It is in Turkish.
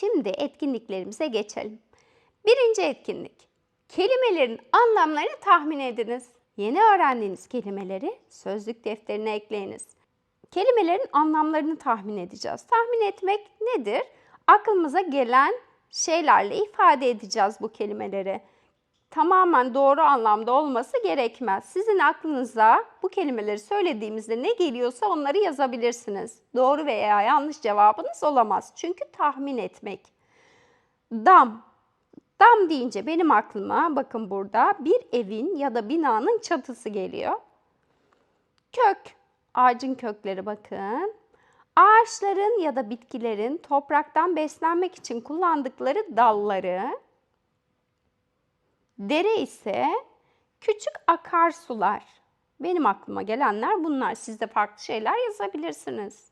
Şimdi etkinliklerimize geçelim. Birinci etkinlik. Kelimelerin anlamlarını tahmin ediniz. Yeni öğrendiğiniz kelimeleri sözlük defterine ekleyiniz. Kelimelerin anlamlarını tahmin edeceğiz. Tahmin etmek nedir? Aklımıza gelen şeylerle ifade edeceğiz bu kelimeleri. Tamamen doğru anlamda olması gerekmez. Sizin aklınıza bu kelimeleri söylediğimizde ne geliyorsa onları yazabilirsiniz. Doğru veya yanlış cevabınız olamaz. Çünkü tahmin etmek. Dam. Dam deyince benim aklıma bakın burada bir evin ya da binanın çatısı geliyor. Kök. Ağacın kökleri bakın. Ağaçların ya da bitkilerin topraktan beslenmek için kullandıkları dalları. Dere ise küçük akarsular. Benim aklıma gelenler bunlar. Siz de farklı şeyler yazabilirsiniz.